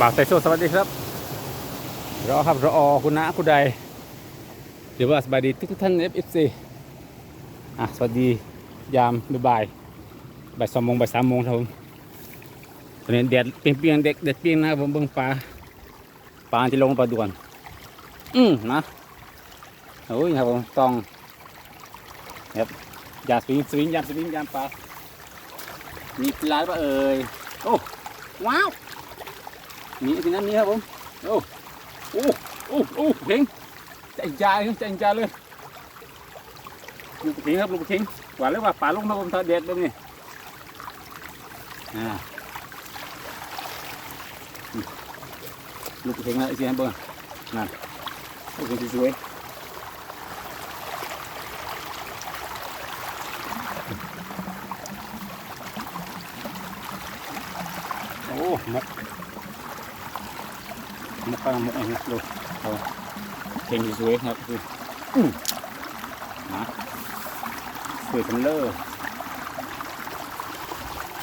บ่าวไซโซสวัสดีครับรอครับรอคุณนะคุณใดเดี๋ยวว่าสบายดีทุกท่านเอฟเอฟซีอะสวัสดียามบ่ายบ่ายสองโมงบ่ายสามโมงครับผมตอนนี้แดดเปรียงๆเด็กเด็ดเปรียงนะครับผมเบิ่งปลาปลาที่ลงปลาด่วน อืมนะโอ้ยครับผมต้องครับยาสวิงสวิงยามสวิงยามปลามีปลาปะเอ่ยโอ้ว้าว มีสินั้นมีครับผมโอ้โอ้โอ้โอ้เพ่งใจใจายครับใจใจายเลยลูกเพ่งครับลูกเพ่งหวานเลยว่าป่าลงมาผมทอดเด็ดเลยนี่อ่าลูกเพ่งนะไอ้สิฮะเบิ้งนั่นลูกเพ่งสวยโอ้หมก มุกกำลังมุกอันนี้ดูเอาเพลงสวยๆครับคืออืมนะสวยกันเลย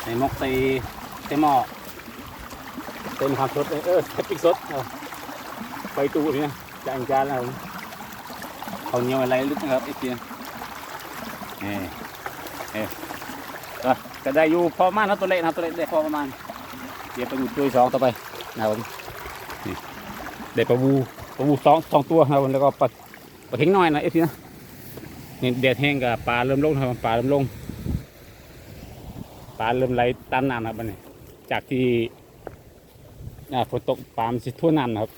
ใส่มกใส่ใส่หม้อเต็มความสดเลยเออใส่พริกสดเอาไปตูนี่นะจานจานแล้วเขาเนียวอะไรลึกนะครับไอ้เจียเอ่เอ่เออก็ได้อยู่พอประมาณนะตัวเล็กนะตัวเล็กได้พอประมาณเดี๋ยวไปอยู่ตัวสองต่อไปนะครับผม ได้ปลาบูปลาบูสองสองตัวครับแล้วก็ปลาปลาเข็งน้อยนะเอฟซีนะนี่แดดแห้งกับปลาเริ่มลงครับปลาเริ่มลงปลาเริ่มไหลตันน้ำครับนี้จากที่ฝนตกปลามสิทั่วน้ำครับ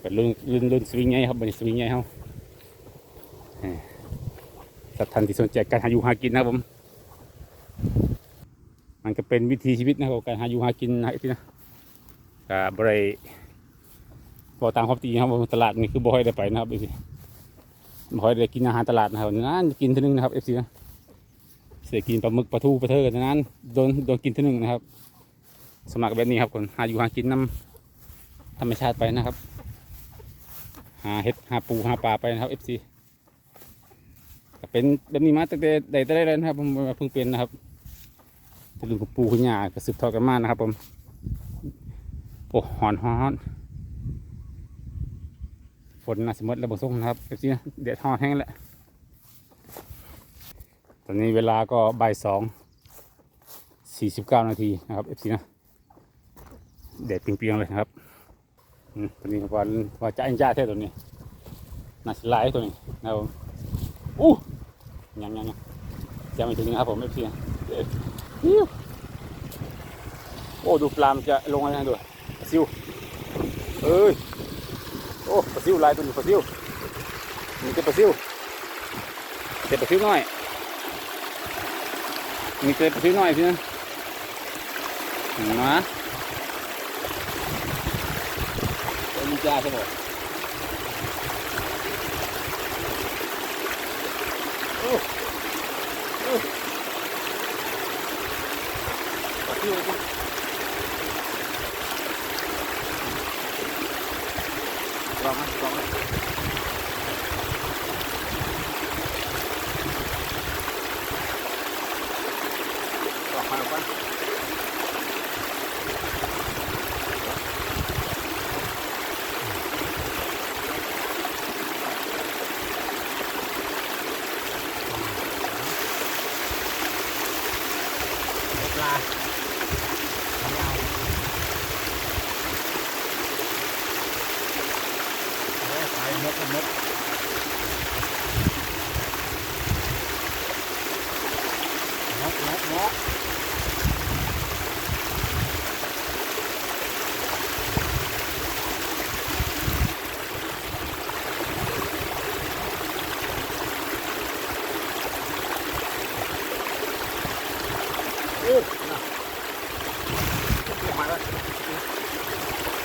เป็นลื่นลื่นลื่นสวิงไงครับบันสวิงไงเขาเอ้ยถ้าท่านที่สนใจการหาอยู่หากินนะผม มันก็เป็นวิถีชีวิตนะครับการหาอยู่หากินนะเอฟซีนะ กับบริบอตามความจริงครับผมตลาดนี่คือบ่อยได้ไปนะครับเอฟซีบ่อยได้กินอาหารตลาดนะครับนั้นกินเทีนึงนะครับเอฟซีนะเสียกินปลาหมึกปลาทูปลาเทอร์กันนั้นโดนโดนกินเทีนึงนะครับ สมัครแบบนี้ครับคนหาอยู่หากินน้ำธรรมชาติไปนะครับ หาเห็ดหาปูหาปลาไปนะครับเอฟซีเป็นแบบนี้มาตั้งแต่ใดแต่ได้เลยนะครับผมเพิ่งเป็นนะครับแต่ลุงกับปูคุณยาก็สืบทอดกันมานะครับผม โอ้หอนหอนฝนน่าสมดแล้วบส่งนะครับเอฟซีนะเดือดหอนแห้งแล้วตอนนี้เวลาก็บ่ายสองสี่สิบเก้านาทีนะครับเอฟซีนะแดดเปรียงๆเลยนะครับตอนนี้ว่าว่าจะอันจ้าแท้ตัวนี้น่าสลายตัวนี้นะครับอู้ยังยังยังยังไม่ถึงนะครับผมเอฟซีเอ๊ะอิ๊วโอ้ดูปลามจะลงอะไรนะดูปลา ซิวเอ้ยโอ้ปลาซิวลายตัวนี้ปลาซิวมีแต่ปลาซิวแต่ปลาซิวน้อยมีแต่ปลาซิวน้อยพี่นะมาตัวนี้จ้าใช่ไหมโอ้โอ้ปลาซิวเลย ล องนะลองนะลองมาก่อนปลาทำยาวสาย มกมกมกมกมกโอ้น่ะหายแล้ว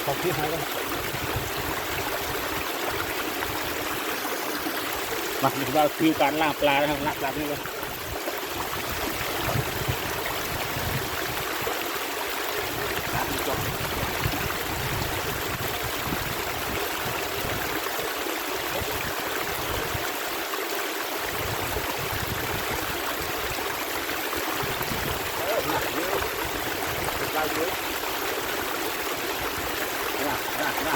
ขอบที่หายแล้ว มาดูว่าคือการล่าปลานะครับล่าปลานี่เลยปลาเยอะ นะนะนะ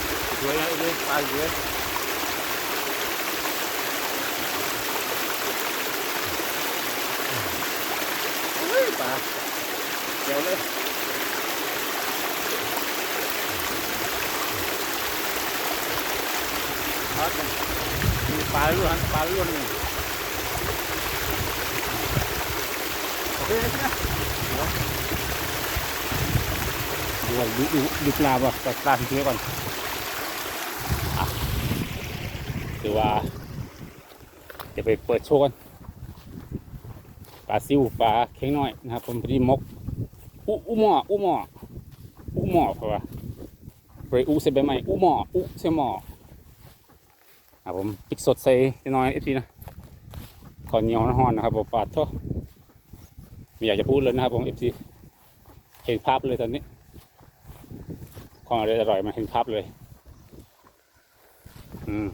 เลยรอตายแล้วเดี๋ยเด็กเดียวนี่ครับสวยนะอีกปลาสวยเฮ้ยปลาเดี๋ยวเลยครับมีปลาล้วนปลาล้วนนี่โอเคนะดูว่าดูดูดูปลาป่ะปลาปลาทีเดียวก่อน คือว่าจะไปเปิดโชว์กันปลาซิวปลาเค็งน้อยนะครับผมพอดีมกอุอุหมออุหมออุหมอเพราะว่าเรอุเซเบใหม่อุหมออุเซหมอครับผมปิกสดใส่น้อยเอฟซีนะขอเหนียวนะฮอนนะครับผมปาดโทไม่อยากจะพูดเลยนะครับผมเอฟซีเห็นภาพเลยตอนนี้ของอร่อยอร่อยมาเห็นภาพเลย อืม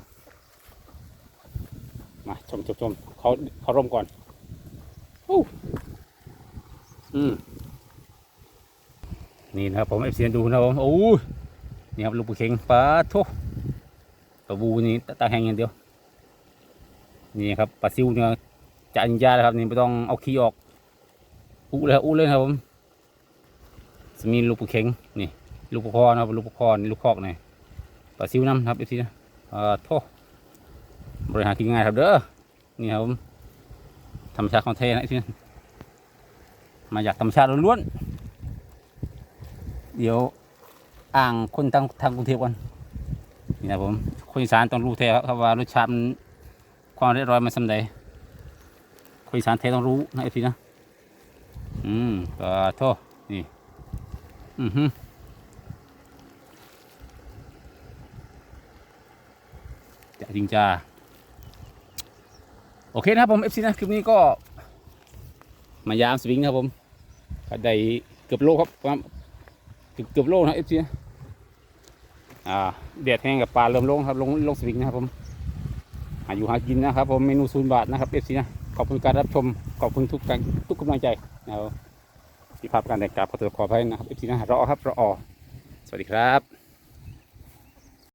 มาชมชมชมเขาเขาร่มก่อนอู้อืมนี่นะครับผมเอฟซีดูนะครับผมโอ้ยนี่ครับลูกปูเข็งปลาโทปลาบูนี่ตาแห้งอย่างเดียว นี่ครับปลาซิวเนี่ยจะอันยาแล้วครับนี่ไม่ต้องเอาขี้ออกอู้เลยอู้เลยครับผมจะมีลูกปูเข็งนี่ลูกปูคอนะครับลูกปูคอนี่ลูกคอกนี่ปลาซิวน้ำครับเอฟซีนะอ่าโท บริหารกินง่ายครับเด้อนี่ครับผมธรรมชาติของเทนะที่นั่มาจากธรรมชาติล้วนๆเดี๋ยวอ่างคนทางทางกรุงเทพกันนี่นะผมคนอีสานต้องรู้แท้ครับว่ารสชาติความเรียบร้อยมันสำใดคนอีสานแท้ต้องรู้นะไอ้พี่นะอืมก็โทษนี่อือฮึจริงจ้า โอเคนะครับผม FC นะคลิปนี้ก็ มายามสวิงนะครับผมก็ได้เกือบโลครับประมาณเกือบเกือบโลนะ FC นะอ่าเดียดแห้งกับปลาเริ่มลงครับลงลงสวิงนะครับผมหาอยู่หากินนะครับผมเมนูศูนย์บาทนะครับ FC นะขอบคุณการรับชมขอบคุณทุกการทุกกำลังใจนะครับที่ภาพการแต่งกาบขอตัวขออภัยนะครับ FC นะรอครับรอสวัสดีครับ